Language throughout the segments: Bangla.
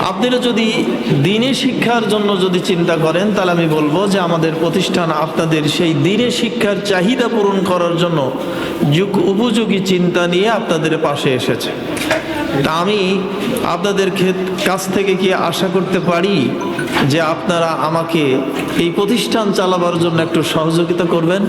আপনারা যদি দিনে শিক্ষার জন্য যদি চিন্তা করেন তাহলে আমি বলব যে আমাদের প্রতিষ্ঠান আপনাদের সেই দিনে শিক্ষার চাহিদা পূরণ করার জন্য যুগ উপযোগী চিন্তা নিয়ে আপনাদের পাশে এসেছে। তা আমি আপনাদের ক্ষেত- কাছ থেকে কি আশা করতে পারি যে আপনারা আমাকে এই প্রতিষ্ঠান চালাবার জন্য একটু সহযোগিতা করবেন?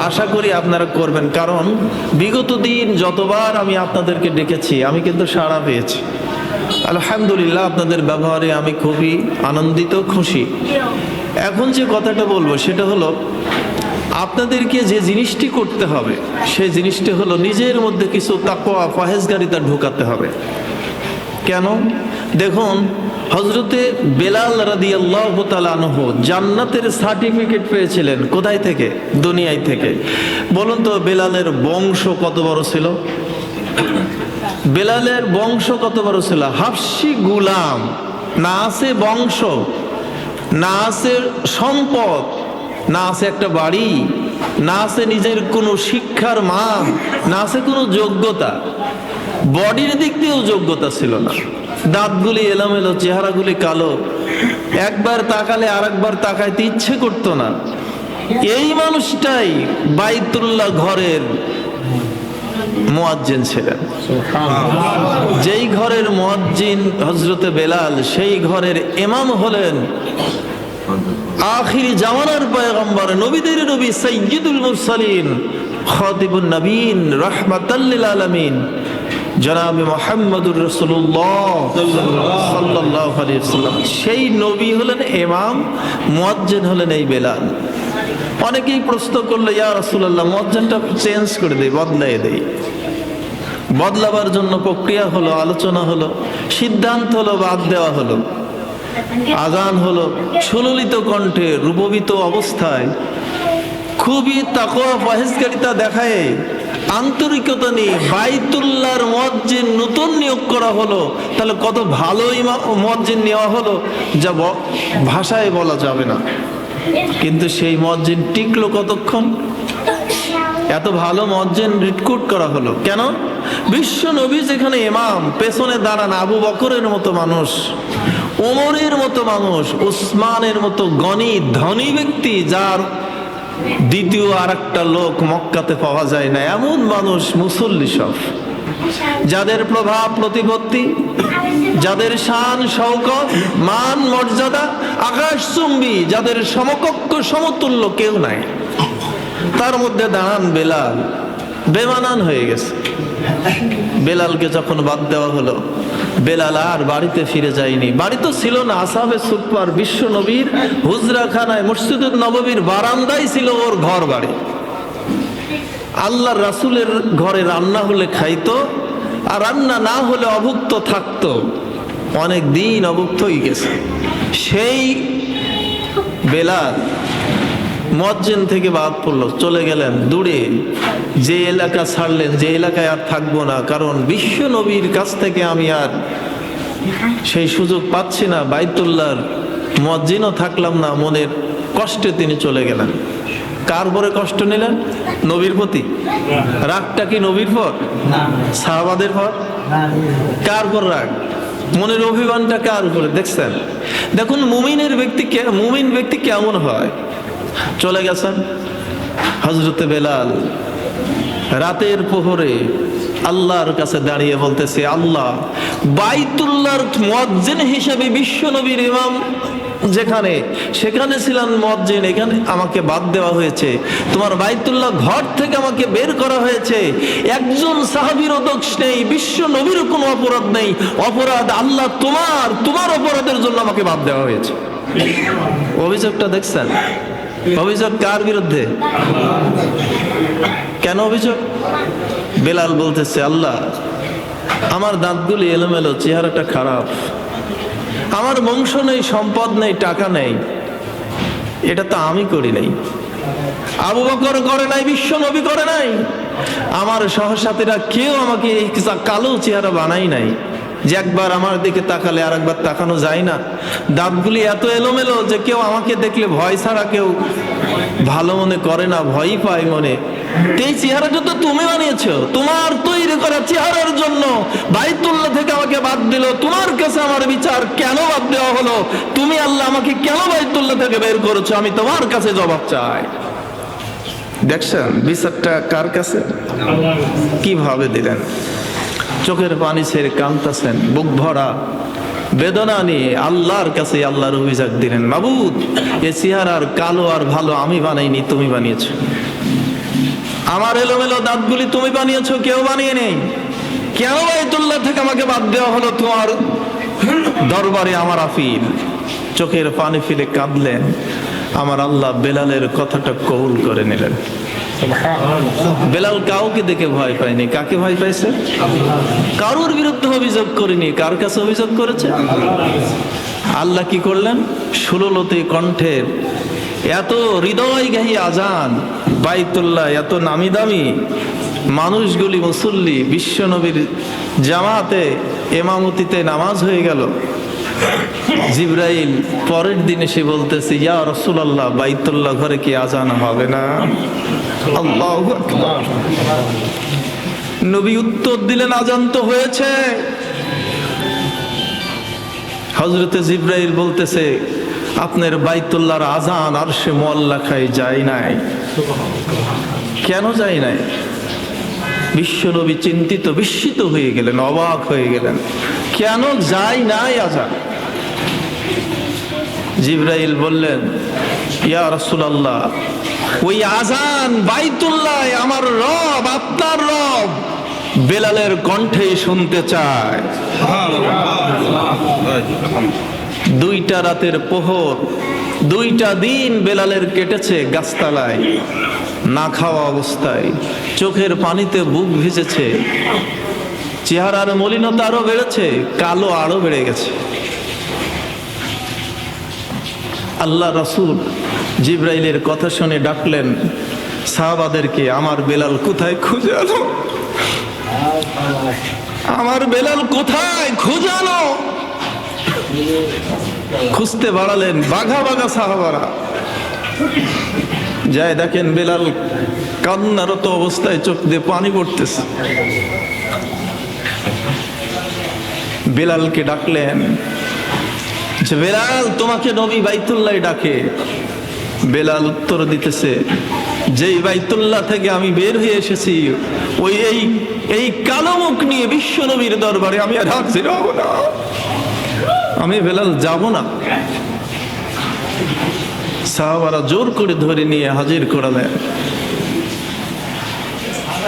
আশা করি আপনারা করবেন কারণ বিগত দিন যতবার আমি আপনাদেরকে ডেকেছি আমি কিন্তু সাড়া পেয়েছি। আলহামদুলিল্লাহ, আপনাদের ব্যবহারে আমি খুবই আনন্দিত, খুশি। এখন যে কথাটা বলব, সেটা হলো, আপনাদেরকে যে জিনিসটি করতে হবে সেই জিনিসটি হলো নিজের মধ্যে কিছু তাকোয়া ফাহেজগারিতা ঢোকাতে হবে। কেন? দেখুন হজরতে বেলাল রাদি আল্লাহ জান্নাতের সার্টিফিকেট পেয়েছিলেন কোথায় থেকে? দুনিয়ায় থেকে। বলুন তো, বেলালের বংশ কত বড় ছিল? বেলালের বংশ কত বড় ছিল? হাফসি গুলাম। না আছে বংশ, না আছে সম্পদ, না আছে একটা বাড়ি, না আছে নিজের কোনো শিক্ষার মান, না আছে কোনো যোগ্যতা। বডির দিক দিয়েও যোগ্যতা ছিল না। দাঁতগুলি এলোমেলো, চেহারাগুলি কালো। একবার তাকালে আরেকবার তাকাইতে ইচ্ছে করতো না। এই মানুষটাই বাইতুল্লাহ ঘরের মোয়াজ্জেন ছিলেন। যেই ঘরের মোয়াজ্জিন হজরতে বেলাল, সেই ঘরের ইমাম হলেন আখিরি জামানার পয়গম্বর, নবীদের নবী সৈয়দুল মুরসালিন, খাতিবুন নবীন রহমাতাল্লিল আলামিন। জনাবে মোহাম্মদুর রসুল্লাহ আলাইহি ওয়াসাল্লাম। সেই নবী হলেন ইমাম, মুয়াজ্জিন হলেন এই বেলাল। অনেকেই প্রশ্ন করল, ইয়া রাসূলুল্লাহ, মুয়াজ্জিনটা চেঞ্জ করে দেই বদলাই দেই বদলাবার জন্য প্রক্রিয়া হলো, আলোচনা হলো, সিদ্ধান্ত হলো, বাদ দেওয়া হলো। আজান হলো, সুললিত কণ্ঠে রূপবিত অবস্থায় খুবই তাকওয়া পহেজকারিতা দেখায় আন্তরিকতা নিয়ে বাইতুল্লাহর মজ্জিন নতুন নিয়োগ করা হলো। তাহলে কত ভালো মজ্জিন নেওয়া হলো যা ভাষায় বলা যাবে না। কিন্তু সেই মজ্জিন টিকলো কতক্ষণ? এত ভালো মজ্জেন রিক্রুট করা হলো। কেন? বিশ্ব নবী যেখানে ইমাম, পেছনে দাঁড়ান আবু বকরের মতো মানুষ, ওমরের মতো মানুষ, উসমানের মতো গণী, ধনী ব্যক্তি যার দ্বিতীয় আর একটা লোক মক্কাতে পাওয়া যায় না। এমন মানুষ মুসল্লি সব। যাদের প্রভাব, প্রতিপত্তি, যাদের শান, শৌকত, মান, মর্যাদা, আকাশচুম্বী, যাদের সমকক্ষ, সমতুল্য কেউ নাই। তার মধ্যে দাঁড়ান বেলাল, বেমানান হয়ে গেছে। বেলালকে যখন বাদ দেওয়া হলো, বেলাল আর বাড়িতে ফিরে যায়নি। বাড়ি তো ছিল না আসাবে সুপার বিশ্ব নবীর হুজরাখানায় মসজিদুল নববীর বারান্দায় ছিল ওর ঘর বাড়ি। আল্লাহ রাসুলের ঘরে রান্না হলে খাইতো, আর রান্না না হলে অভুক্ত থাকতো। অনেক দিন অভুক্তই গেছে। সেই বেলাল মজ্জেন থেকে বাদ পড়ল চলে গেলেন দূরে। যে এলাকা ছাড়লেন যে এলাকায় আর থাকব না কারণ বিশ্ব নবীর কাছ থেকে আমি আর সেই সুযোগ পাচ্ছি না। বাইতুল্লার মজ্জিনও থাকলাম না মনের কষ্টে তিনি চলে গেলেন। কার পরে কষ্ট নিলেন? নবীর প্রতি। রাগটা কি নবীর পর? সাহাবাদের পর? কার পর রাগ? মনের অভিমানটা কার উপরে? দেখছেন? দেখুন মুমিনের ব্যক্তি কে- মুমিন ব্যক্তি কেমন হয়? চলে গেছেন। হজরতে বেলাল, রাতের প্রহরে আল্লাহর কাছে দাঁড়িয়ে বলতেছে, আল্লাহ, বাইতুল্লাহর মজ্জিন হিসেবে বিশ্ব নবীর ইমাম যেখানে, সেখানে ছিলেন মজ্জিন এখানে আমাকে বাদ দেওয়া হয়েছে। তোমার বাইতুল্লাহ ঘর থেকে আমাকে বের করা হয়েছে। একজন সাহাবিরও দোষ নেই বিশ্ব নবীরও কোনো অপরাধ নেই। অপরাধ আল্লাহ তোমার তোমার অপরাধের জন্য আমাকে বাদ দেওয়া হয়েছে। অভিযোগটা দেখছেন? অভিযোগ কার বিরুদ্ধে? কেন অভিযোগ? বেলাল বলতেছে, আল্লাহ, আমার দাঁতগুলি এলোমেলো, চেহারাটা খারাপ। আমার বংশ নেই, সম্পদ নেই, টাকা নেই। এটা তো আমি করি নাই। আবু বকর করে নাই, বিশ্ব নবী করে নাই। আমার সহসাথীরা কেউ আমাকে কালো চেহারা বানাই নাই। যে একবার আমার দিকে তাকালে আর একবার তাকানো যায় না। দাঁতগুলি এত এলোমেলো যে কেউ আমাকে দেখলে ভয় ছাড়া কেউ ভালো মনে করে না, ভয়ই পায় মনে। এই চেহারাটা তো তুমি বানিয়েছো। তোমার তৈরি করা চেহারার জন্য বাইতুল্লাহ থেকে আমাকে বাদ দিল। তোমার কাছে আমার বিচার কেন বাদ দেওয়া হলো? তুমি আল্লাহ আমাকে কেন বাইতুল্লাহ থেকে বের করেছ? আমি তোমার কাছে জবাব চাই। দেখছেন, বিচারটা কার কাছে? কীভাবে দিলেন? চোখের পানি ছেড়ে কাঁদতেছেন, বুক ভরা বেদনা নিয়ে আল্লাহর কাছে আল্লাহর অভিযোগ দিলেন, মাবুদ, এ চেহারার কালো আর ভালো আমি বানাইনি, তুমি বানিয়েছো। আমার এলোমেলো দাঁতগুলি তুমি বানিয়েছো, কেউ বানিয়ে নেই। কেন বাইতুল্লাহ থেকে আমাকে বাদ দেওয়া হলো তোমার দরবারে আমার আফিল? চোখের পানি ফেলে কাঁদলেন। আমার আল্লাহ বেলালের কথাটা কবুল করে নিলেন। বেলাল কাউকে দেখে ভয় পায়নি। কাকে ভয় পাইছে? কারোর বিরুদ্ধে অভিযোগ করেনি। কার কাছে অভিযোগ করেছে? আল্লাহ কি করলেন? সুললতে কণ্ঠের এত হৃদয় গাহি আজান, বাইতুল্লাহ, এত নামি দামি মানুষগুলি মুসল্লি, বিশ্বনবীর জামাতে, এমামতিতে নামাজ হয়ে গেল। জিব্রাইল, পরের দিন এসে বলতেছে, ইয়া রসুলাল্লাহ, বাইতুল্লাহ ঘরে কি আজান হবে না? আল্লাহু। নবী উত্তর দিলেন, আজান তো হয়েছে। হজরতে জিব্রাইল বলতেছে, আপনার বাইতুল্লাহর আজান আর সে মোয়াল্লা খাই যায় নাই। কেন যায় নাই? বিশ্বনবী চিন্তিত, বিস্মিত হয়ে গেলেন, অবাক হয়ে গেলেন। কেন যায় নাই আজান জিব্রাইল বললেন, ইয়া রাসূলুল্লাহ, ওই আজান বাইতুল্লাহ আমার রব, আপনার রব, বেলালের কণ্ঠে শুনতে চায়। দুইটা রাতের পোহর, দুইটা দিন বেলালের কেটেছে গাছতলায়, না খাওয়া অবস্থায়, চোখের পানিতে বুক ভিজেছে। চেহারার মলিনতা আরও বেড়েছে, কালো আরও বেড়ে গেছে। আল্লাহ রাসূল জিব্রাইলের কথা শুনে ডাকলেন, সাহাবাদেরকে, আমার বেলাল কোথায়? খুঁজে আনো। আমার বেলাল কোথায়? খুঁজে আনো। খুঁজতে বাড়ালেন বাঘা বাঘা সাহাবারা। যায় দেখেন বেলাল কান্নারত অবস্থায় চোখ দিয়ে পানি পড়তেছে। বেলালকে ডাকলেন যে বেলাল, তোমাকে নবী বাইতুল্লাহ ডাকে। বেলাল উত্তর দিতেছে, যেই বাইতুল্লাহ থেকে আমি বের হয়ে এসেছি, ওই এই এই কালো মুখ নিয়ে বিশ্ব নবীর দরবারে আমি আর হাজির হব না। আমি বেলাল যাব না। সাহাবারা জোর করে ধরে নিয়ে হাজির করালেন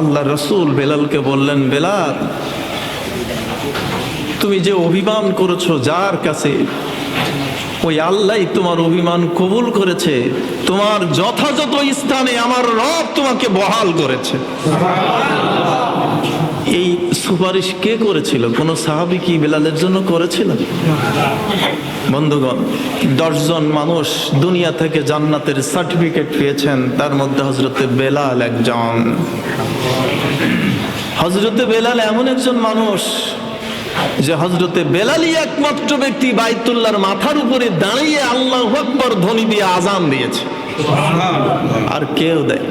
আল্লাহ রসুল বেলালকে বললেন, বেলাল তুমি যে অভিমান করেছ যার কাছে, ওই আল্লাহ তোমার অভিমান কবুল করেছে। তোমার যথাযথ স্থানে আমার রব তোমাকে বহাল করেছে। এই সুপারিশ কে করেছিল? কোন সাহাবি কি বেলালের জন্য করেছিল? বন্ধুগণ, দশজন মানুষ দুনিয়া থেকে জান্নাতের সার্টিফিকেট পেয়েছেন, তার মধ্যে হজরতে বেলাল একজন। হজরতে বেলাল এমন একজন মানুষ যে হজরতে বেলালি একমাত্র ব্যক্তি বাইতুল্লার মাথার উপরে দাঁড়িয়ে আল্লাহ আকবর ধ্বনি দিয়ে আজান দিয়েছে। আর কেউ দেয়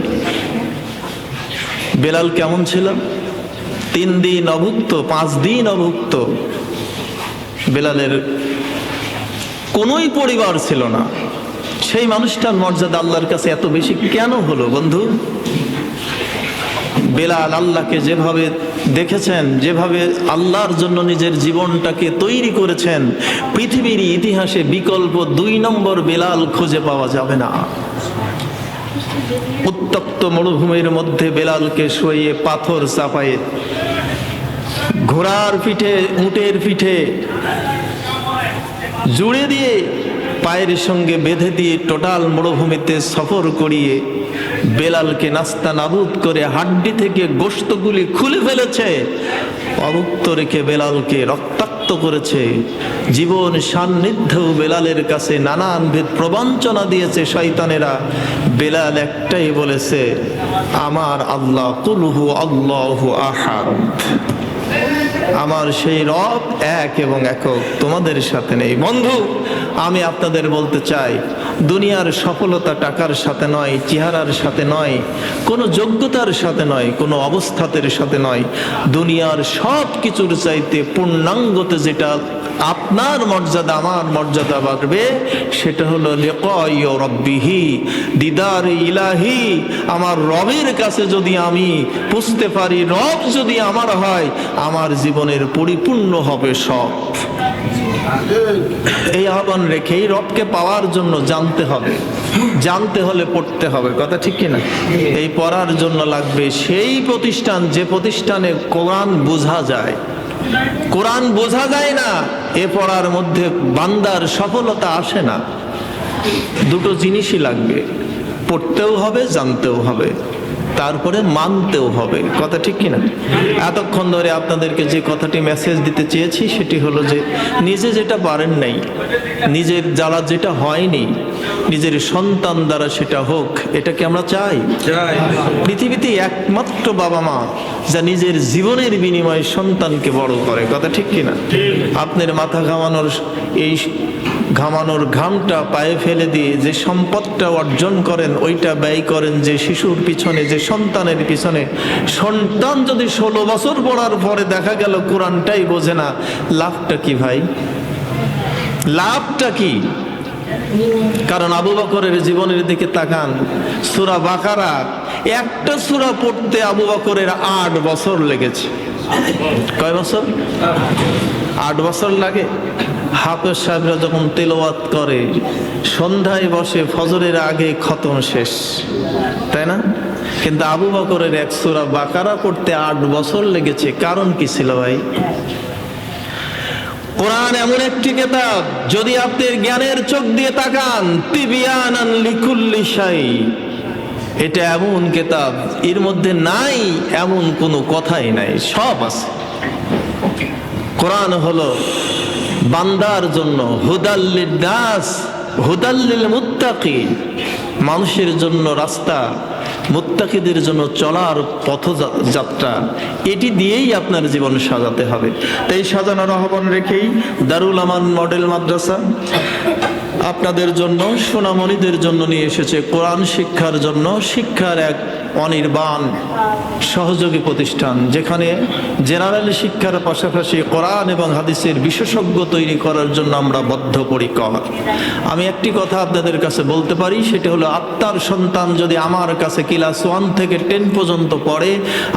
বেলাল কেমন ছিল? তিন দিন অভুক্ত পাঁচ দিন অভুক্ত। বেলালের কোনোই পরিবার ছিল না। সেই মানুষটার মর্যাদা আল্লাহর কাছে এত বেশি কেন হলো বন্ধু? বেলাল আল্লাহকে যেভাবে দেখেছেন, যেভাবে আল্লাহর জন্য নিজের জীবনটাকে তৈরি করেছেন, পৃথিবীর ইতিহাসে বিকল্প দুই নম্বর বেলাল খুঁজে পাওয়া যাবে না। উত্তপ্ত মরুভূমির মধ্যে বেলালকে শুয়ে পাথর চাপায়ে, ঘোড়ার পিঠে, উটের পিঠে জুড়ে দিয়ে পায়ের সঙ্গে বেঁধে দিয়ে টোটাল মরুভূমিতে সফর করিয়ে বেলালকে নাস্তা নাবুদ করে হাড্ডি থেকে গোস্তগুলি খুলে ফেলেছে। অভুক্ত রেখে বেলালকে রক্তাক্ত করেছে। জীবন সান্নিধ্যেও বেলালের কাছে নানান ভেদ প্রবঞ্চনা দিয়েছে শয়তানেরা। বেলাল একটাই বলেছে, আমার আল্লাহ কুলহু আল্লাহু আহাদ। আমার সেই রব এক এবং একক। তোমাদের সাথে নেই। বন্ধু, আমি আপনাদের বলতে চাই, দুনিয়ার সফলতা টাকার সাথে নয়, চেহারার সাথে নয়, কোনো যোগ্যতার সাথে নয়, কোনো অবস্থাতের সাথে নয়। দুনিয়ার সব কিছুর চাইতে পূর্ণাঙ্গতে যেটা আপনার মর্যাদা, আমার মর্যাদা বাড়বে। সেটা হলো রব্বিহি, দিদার ইলাহি। আমার রবের কাছে যদি আমি বুঝতে পারি, রব যদি আমার হয়, আমার জীবনের পরিপূর্ণ হবে সব। এই আহ্বান রেখে এই রবকে পাওয়ার জন্য জানতে হবে। জানতে হলে পড়তে হবে, কথা ঠিক কিনা? এই পড়ার জন্য লাগবে সেই প্রতিষ্ঠান, যে প্রতিষ্ঠানে কোরআন বোঝা যায়। কোরআন বোঝা যায় না, এ পড়ার মধ্যে বান্দার সফলতা আসে না। দুটো জিনিসই লাগবে, পড়তেও হবে, জানতেও হবে। তারপরে মানতেও হবে। কথা ঠিক কিনা? এতক্ষণ ধরে আপনাদেরকে যে কথাটি মেসেজ দিতে চেয়েছি সেটি হলো যে নিজে যেটা পারেন নাই নিজের জ্বালা যেটা হয়নি নিজের সন্তান দ্বারা সেটা হোক এটা কি আমরা চাই? পৃথিবীতে একমাত্র বাবা মা যা নিজের জীবনের বিনিময়ে সন্তানকে বড় করে। কথা ঠিক কিনা? আপনার মাথা ঘামানোর এই ঘামানোর ঘামটা পায়ে ফেলে দিয়ে যে সম্পদটা অর্জন করেন, ওইটা ব্যয় করেন যে শিশুর পিছনে, যে সন্তানের পিছনে। সন্তান যদি ষোলো বছর পড়ার পরে দেখা গেল কোরআনটাই বোঝে না, লাভটা কি ভাই? লাভটা কি? কারণ আবু বকরের জীবনের দিকে তাকান, সুরা বাকারা, একটা সুরা পড়তে আবু বকরের আট বছর লেগেছে। কয় বছর? আট বছর লাগে। হাফেজ সাহেবরা যখন তেলাওয়াত করে, সন্ধ্যায় বসে, ফজরের আগে খতম শেষ। তাই না? কিন্তু আবু বকরের এক সুরা বাকারা পড়তে আট বছর লেগেছে। কারণ কি ছিল ভাই? কোরআন এমন একটি কেতাব, যদি আপনি জ্ঞানের চোখ দিয়ে তাকান, তিবিয়ানান লিকুল্লি এটা এমন কেতাব, এর মধ্যে নাই এমন কোনো কথাই নাই, সব আছে। কোরআন হলো বান্দার জন্য হুদাল্লির দাস হুদাল্লিল মুত্তাকি মানুষের জন্য রাস্তা, মুত্তাকিদের জন্য চলার পথযাত্রা এটি দিয়েই আপনার জীবন সাজাতে হবে। তাই সাজানোর আহ্বান রেখেই দারুল আমান মডেল মাদ্রাসা আপনাদের জন্য, সোনামণিদের জন্য নিয়ে এসেছে কোরআন শিক্ষার জন্য, শিক্ষার এক অনির্বাণ সহযোগী প্রতিষ্ঠান, যেখানে জেনারেল শিক্ষার পাশাপাশি কোরআন এবং হাদিসের বিশেষজ্ঞ তৈরি করার জন্য আমরা বদ্ধপরিকর। আমি একটি কথা আপনাদের কাছে বলতে পারি, সেটা হলো আত্মার সন্তান যদি আমার কাছে ক্লাস ওয়ান থেকে টেন পর্যন্ত পড়ে,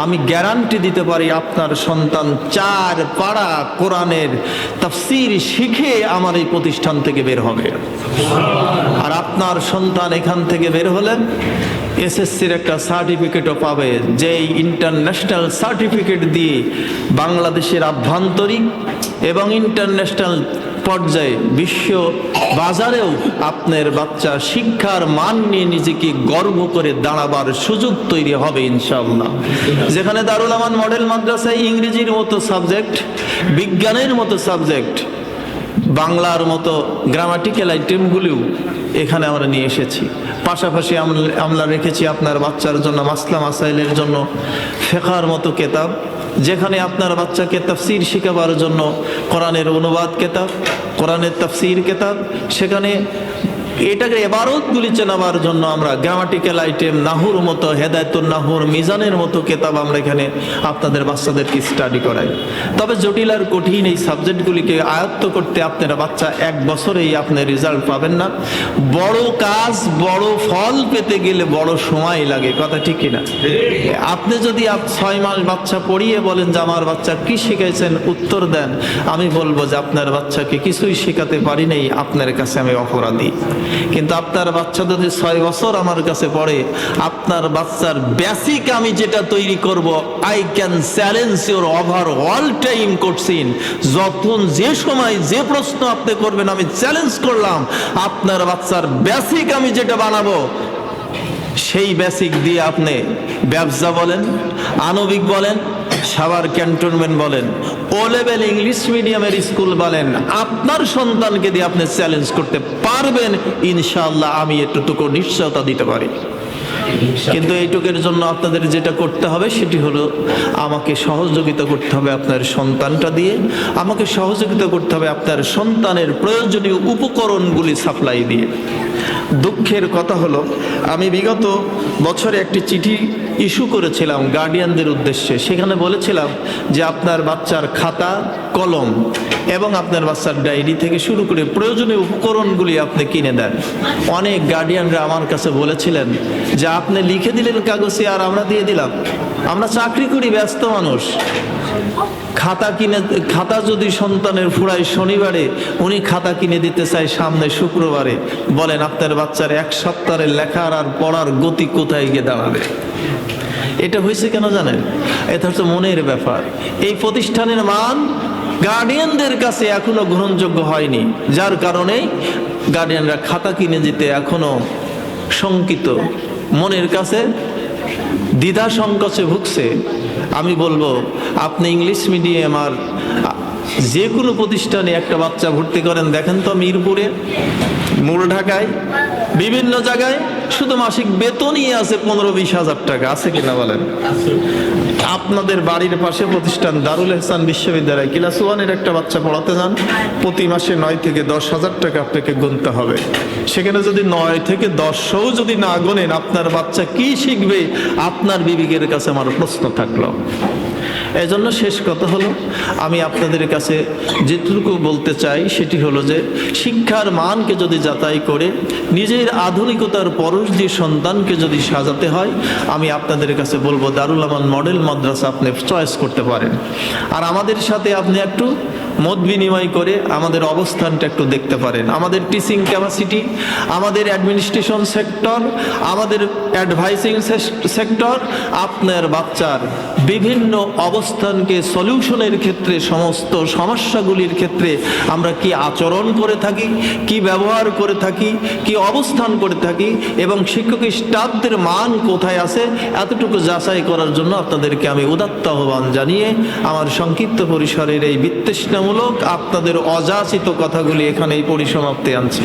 আমি গ্যারান্টি দিতে পারি আপনার সন্তান চার পাড়া কোরআনের তাফসির শিখে আমার এই প্রতিষ্ঠান থেকে বের হবে। আপনার সন্তান এখান থেকে বের হলেন, এসএসসির একটা সার্টিফিকেটও পাবে। যেই ইন্টারন্যাশনাল সার্টিফিকেট দিয়ে বাংলাদেশের আভ্যন্তরীণ এবং ইন্টারন্যাশনাল পর্যায়ে বিশ্ব বাজারেও আপনার বাচ্চা শিক্ষার মান নিয়ে নিজেকে গর্ব করে দাঁড়াবার সুযোগ তৈরি হবে ইনশাআল্লাহ। যেখানে দারুল আমান মডেল মাদ্রাসায় ইংরেজির মতো সাবজেক্ট বিজ্ঞানের মতো সাবজেক্ট বাংলার মতো গ্রামাটিক্যাল আইটেমগুলিও এখানে আমরা নিয়ে এসেছি। পাশাপাশি আম- আমরা রেখেছি আপনার বাচ্চার জন্য, মাসলা মাসাইলের জন্য, ফেকার মতো কেতাব, যেখানে আপনার বাচ্চাকে তাফসির শেখাবার জন্য কোরআনের অনুবাদ কেতাব, কোরআনের তাফসির কেতাব, সেখানে এটাকে এবারও এবারতগুলি চেনাবার জন্য আমরা গ্রামাটিক্যাল আইটেম, নাহুর মতো হেদায়তুল নাহুর, মিজানের মতো কেতাব আমরা এখানে আপনাদের বাচ্চাদেরকে স্টাডি করাই। তবে জটিল আর কঠিন এই সাবজেক্টগুলিকে আয়ত্ত করতে আপনারা বাচ্চা এক বছরেই আপনি রেজাল্ট পাবেন না। বড় কাজ, বড় ফল পেতে গেলে বড় সময় লাগে, কথা ঠিক কিনা? আপনি যদি ছয় মাস বাচ্চা পড়িয়ে বলেন যে আমার বাচ্চা কি শিখাইছেন, উত্তর দেন। আমি বলব যে আপনার বাচ্চাকে কিছুই শেখাতে পারি নাই, আপনার কাছে আমি অপরাধী। কিন্তু আপনার বাচ্চা যদি ছয় বছর আমার কাছে পড়ে, আপনার বাচ্চার বেসিক আমি যেটা তৈরি করব I can challenge your over all time করছেন যখন যে সময় যে প্রশ্ন আপনি করবেন, আমি চ্যালেঞ্জ করলাম, আপনার বাচ্চার বেসিক আমি যেটা বানাবো, সেই বেসিক দিয়ে আপনি ব্যবসা বলেন, আণবিক বলেন সাভার ক্যান্টনমেন্ট বলেন ও লেভেল ইংলিশ মিডিয়ামের স্কুল বলেন, আপনার সন্তানকে দিয়ে আপনি চ্যালেঞ্জ করতে পারবেন, ইনশাআল্লাহ আমি এটুকু নিশ্চয়তা দিতে পারি। কিন্তু এইটুকের জন্য আপনাদের যেটা করতে হবে, সেটি হলো আমাকে সহযোগিতা করতে হবে আপনার সন্তানটা দিয়ে, আমাকে সহযোগিতা করতে হবে আপনার সন্তানের প্রয়োজনীয় উপকরণগুলি সাপ্লাই দিয়ে। দুঃখের কথা হলো, আমি বিগত বছরে একটি চিঠি ইস্যু করেছিলাম গার্ডিয়ানদের উদ্দেশ্যে। সেখানে বলেছিলাম যে আপনার বাচ্চার খাতা, কলম এবং আপনার বাচ্চার ডায়েরি থেকে শুরু করে প্রয়োজনীয় উপকরণগুলি আপনি কিনে দেন। অনেক গার্ডিয়ানরা আমার কাছে বলেছিলেন যে, আপনি লিখে দিলেন কাগজে আর আমরা দিয়ে দিলাম। আমরা চাকরি করি, ব্যস্ত মানুষ। খাতা কিনে, খাতা যদি সন্তানের ফুরায় শনিবারে, উনি খাতা কিনে দিতে চায় সামনে শুক্রবারে। বলেন, আপনার বাচ্চার এক সপ্তাহের লেখার আর পড়ার গতি কোথায় গিয়ে দাঁড়াবে? এটা হয়েছে কেন জানেন? এটা হচ্ছে মনের ব্যাপার। এই প্রতিষ্ঠানের মান গার্ডিয়ানদের কাছে এখনও গ্রহণযোগ্য হয়নি, যার কারণে গার্ডিয়ানরা খাতা কিনে দিতে এখনও শঙ্কিত। মনের কাছে দ্বিধা সংকোচে ভুগছে। আমি বলব, আপনি ইংলিশ মিডিয়াম আর যে কোনো প্রতিষ্ঠানে একটা বাচ্চা ভর্তি করেন, দেখেন তো মিরপুরে, মূল ঢাকায়, বিভিন্ন জায়গায়, শুধু মাসিক বেতনই আছে পনেরো বিশ হাজার টাকা, আছে কিনা বলেন? আপনাদের বাড়ির পাশে প্রতিষ্ঠান দারুল এহসান বিশ্ববিদ্যালয়, ক্লাস ওয়ানের একটা বাচ্চা পড়াতে যান, প্রতি মাসে নয় থেকে দশ হাজার টাকা আপনাকে গুনতে হবে। সেখানে যদি নয় থেকে দশও যদি না গোনেন, আপনার বাচ্চা কি শিখবে? আপনার বিবেকের কাছে আমার প্রশ্ন থাকল। এজন্য শেষ কথা হলো, আমি আপনাদের কাছে যেটুকু বলতে চাই সেটি হলো যে, শিক্ষার মানকে যদি যাচাই করে, নিজের আধুনিকতার পরশ দিয়ে সন্তানকে যদি সাজাতে হয়, আমি আপনাদের কাছে বলব, দারুল আমান মডেল মাদ্রাসা আপনি চয়েস করতে পারেন। আর আমাদের সাথে আপনি একটু মত বিনিময় করে আমাদের অবস্থানটা একটু দেখতে পারেন। আমাদের টিচিং ক্যাপাসিটি আমাদের অ্যাডমিনিস্ট্রেশন সেক্টর আমাদের অ্যাডভাইসিং সেক্টর আপনার বাচ্চার বিভিন্ন অবস্থানকে সলিউশনের ক্ষেত্রে, সমস্ত সমস্যাগুলির ক্ষেত্রে আমরা কি আচরণ করে থাকি, কি ব্যবহার করে থাকি, কি অবস্থান করে থাকি, এবং শিক্ষক স্টাফদের মান কোথায় আছে, এতটুকু যাচাই করার জন্য আপনাদেরকে আমি উদাত্ত আহ্বান জানিয়ে আমার সংক্ষিপ্ত পরিসরের এই বিতৃষ্ণামূলক, আপনাদের অযাচিত কথাগুলি এখানে এই পরিসমাপ্তি আনছি।